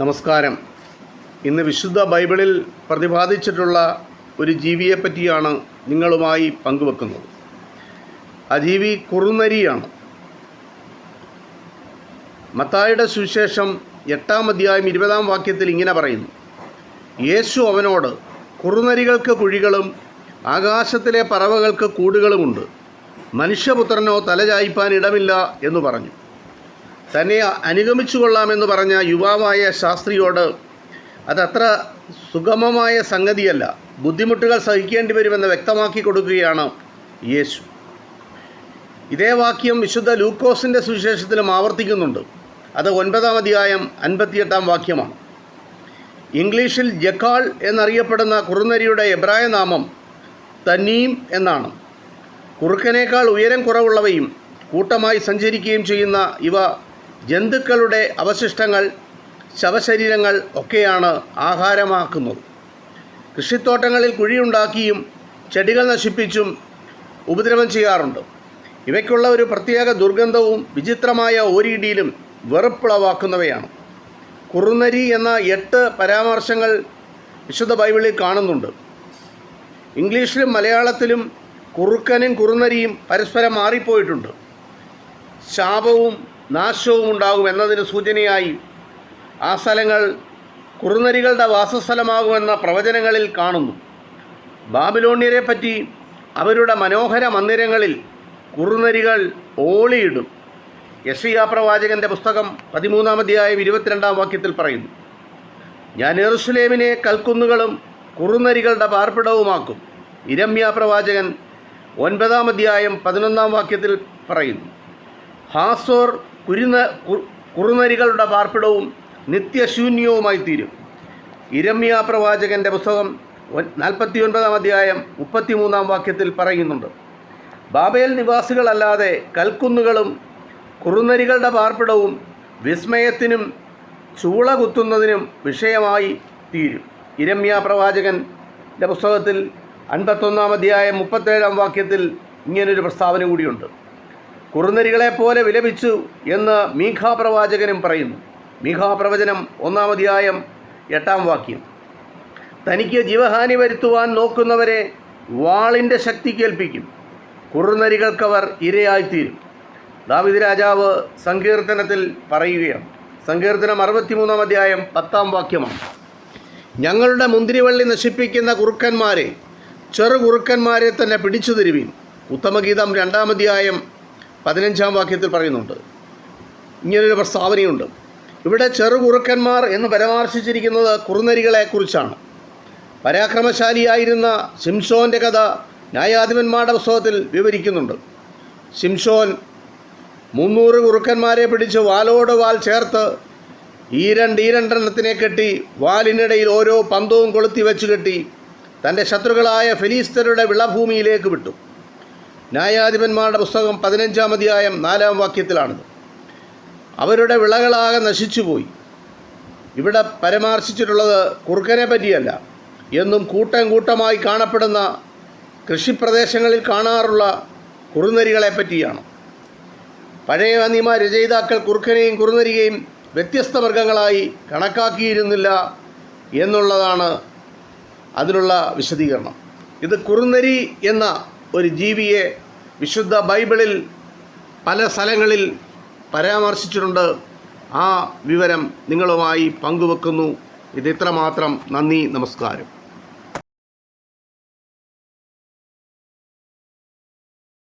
നമസ്കാരം. ഇന്ന് വിശുദ്ധ ബൈബിളിൽ പ്രതിപാദിച്ചിട്ടുള്ള ഒരു ജീവിയെ പറ്റിയാണ് നിങ്ങളുമായി പങ്കുവെക്കുന്നത്. ആ ജീവി കുറുനരിയാണ്. മത്തായുടെ സുവിശേഷം എട്ടാം അധ്യായം ഇരുപതാം വാക്യത്തിൽ ഇങ്ങനെ പറയുന്നു. യേശു അവനോട് കുറുനരികൾക്ക് കുഴികളും ആകാശത്തിലെ പറവകൾക്ക് കൂടുകളുമുണ്ട്. മനുഷ്യപുത്രനോ തലചായ്പാൻ ഇടമില്ല എന്ന് പറഞ്ഞു. തന്നെ അനുഗമിച്ചു കൊള്ളാമെന്ന് പറഞ്ഞ യുവാവായ ശാസ്ത്രിയോട് അതത്ര സുഗമമായ സംഗതിയല്ല. ബുദ്ധിമുട്ടുകൾ സഹിക്കേണ്ടി വരുമെന്ന് വ്യക്തമാക്കി കൊടുക്കുകയാണ് യേശു. ഇതേ വാക്യം വിശുദ്ധ ലൂക്കോസിന്റെ സുവിശേഷത്തിലും ആവർത്തിക്കുന്നുണ്ട്. അത് ഒൻപതാം അധ്യായം അൻപത്തിയെട്ടാം വാക്യമാണ്. ഇംഗ്ലീഷിൽ ജക്കാൾ എന്നറിയപ്പെടുന്ന കുറുനരിയുടെ എബ്രായ നാമം തന്നീം എന്നാണ്. കുറുക്കനേക്കാൾ ഉയരം കുറവുള്ളവയും കൂട്ടമായി സഞ്ചരിക്കുകയും ചെയ്യുന്ന ഇവ ജന്തുക്കളുടെ അവശിഷ്ടങ്ങൾ ശവശരീരങ്ങൾ ഒക്കെയാണ് ആഹാരമാക്കുന്നത്. കൃഷിത്തോട്ടങ്ങളിൽ കുഴിയുണ്ടാക്കിയും ചെടികൾ നശിപ്പിച്ചും ഉപദ്രവം ചെയ്യാറുണ്ട്. ഇവയ്ക്കുള്ള ഒരു പ്രത്യേക ദുർഗന്ധവും വിചിത്രമായ ഓരിയിടിയിലും വെറുപ്പുളവാക്കുന്നവയാണ്. കുറുനരി എന്ന എട്ട് പരാമർശങ്ങൾ വിശുദ്ധ ബൈബിളിൽ കാണുന്നുണ്ട്. ഇംഗ്ലീഷിലും മലയാളത്തിലും കുറുക്കനും കുറുനരിയും പരസ്പരം മാറിപ്പോയിട്ടുണ്ട്. ശാപവും നാശവും ഉണ്ടാകും എന്നതിന് സൂചനയായി ആ സ്ഥലങ്ങൾ കുറുനരികളുടെ വാസസ്ഥലമാകുമെന്ന പ്രവചനങ്ങളിൽ കാണുന്നു. ബാബിലോണ്യരെ പറ്റി അവരുടെ മനോഹര മന്ദിരങ്ങളിൽ കുറുനരികൾ ഓളിയിടും. യഷിയ പ്രവാചകന്റെ പുസ്തകം പതിമൂന്നാം അധ്യായം ഇരുപത്തിരണ്ടാം വാക്യത്തിൽ പറയുന്നു ഞാൻ എറുസലേമിനെ കൽക്കുന്നുകളും കുറുനരികളുടെ പാർപ്പിടവുമാക്കും. ഇരമ്യാ പ്രവാചകൻ ഒൻപതാം അധ്യായം പതിനൊന്നാം വാക്യത്തിൽ പറയുന്നു ഹാസോർ കുരുന്ന കുറുനരികളുടെ പാർപ്പിടവും നിത്യശൂന്യവുമായി തീരും. ഇരമ്യ പ്രവാചകന്റെ പുസ്തകം നാൽപ്പത്തി ഒൻപതാം അധ്യായം മുപ്പത്തിമൂന്നാം വാക്യത്തിൽ പറയുന്നുണ്ട്. ബാബേൽ നിവാസികളല്ലാതെ കൽക്കുന്നുകളും കുറുനരികളുടെ പാർപ്പിടവും വിസ്മയത്തിനും ചൂള കുത്തുന്നതിനും വിഷയമായി തീരും. ഇരമ്യ പ്രവാചകന്റെ പുസ്തകത്തിൽ അൻപത്തൊന്നാം അധ്യായം മുപ്പത്തേഴാം വാക്യത്തിൽ ഇങ്ങനൊരു പ്രസ്താവന കൂടിയുണ്ട്. കുറുനരികളെ പോലെ വിലപിച്ചു എന്ന് മീഖാ പ്രവാചകനും പറയുന്നു. മീഖാ പ്രവചനം ഒന്നാം അധ്യായം എട്ടാം വാക്യം. തനിക്ക് ജീവഹാനി വരുത്തുവാൻ നോക്കുന്നവരെ വാളിന്റെ ശക്തി കേൾപ്പിക്കും. കുറുനരികൾക്കവർ ഇരയായിത്തീരും. ദാവിദ് രാജാവ് സങ്കീർത്തനത്തിൽ പറയുകയാണ്. സങ്കീർത്തനം അറുപത്തിമൂന്നാം അധ്യായം പത്താം വാക്യമാണ്. ഞങ്ങളുടെ മുന്തിരിവള്ളി നശിപ്പിക്കുന്ന കുറുക്കന്മാരെ ചെറു കുറുക്കന്മാരെ തന്നെ പിടിച്ചു തരുവീൻ. ഉത്തമഗീതം രണ്ടാം അധ്യായം പതിനഞ്ചാം വാക്യത്തിൽ പറയുന്നുണ്ട്. ഇങ്ങനൊരു പ്രസ്താവനയുണ്ട് ഇവിടെ ചെറുകുറുക്കന്മാർ എന്ന് പരാമർശിച്ചിരിക്കുന്നത് കുറുനരികളെക്കുറിച്ചാണ്. പരാക്രമശാലിയായിരുന്ന ശിംഷോന്റെ കഥ ന്യായാധിപന്മാരുടെ പുസ്തകത്തിൽ വിവരിക്കുന്നുണ്ട്. ശിംഷോൻ മുന്നൂറ് കുറുക്കന്മാരെ പിടിച്ച് വാലോട് വാൽ ചേർത്ത് ഈ രണ്ട് ഈ രണ്ടെണ്ണത്തിനെ കെട്ടി വാലിനിടയിൽ ഓരോ പന്തവും കൊളുത്തി വെച്ച് കെട്ടി തന്റെ ശത്രുക്കളായ ഫിലിസ്തരുടെ വിളഭൂമിയിലേക്ക് വിട്ടു. ന്യായാധിപന്മാരുടെ പുസ്തകം പതിനഞ്ചാം അധ്യായം നാലാം വാക്യത്തിലാണിത്. അവരുടെ വിളകളാകെ നശിച്ചുപോയി. ഇവിടെ പരാമർശിച്ചിട്ടുള്ളത് കുറുക്കനെ പറ്റിയല്ല. എന്നും കൂട്ടം കൂട്ടമായി കാണപ്പെടുന്ന കൃഷിപ്രദേശങ്ങളിൽ കാണാറുള്ള കുറുനരികളെ പറ്റിയാണ്. പഴയ നിയമ രചയിതാക്കൾ കുറുക്കനെയും കുറുനരികയും വ്യത്യസ്ത മൃഗങ്ങളായി കണക്കാക്കിയിരുന്നില്ല എന്നുള്ളതാണ് അതിനുള്ള വിശദീകരണം. ഇത് കുറുനരി എന്ന ഒരു ജീവിയെ വിശുദ്ധ ബൈബിളിൽ പല സ്ഥലങ്ങളിൽ പരാമർശിച്ചിട്ടുണ്ട്. ആ വിവരം നിങ്ങളുമായി പങ്കുവെക്കുന്നു. ഇത് ഇത്രമാത്രം നന്ദി നമസ്കാരം.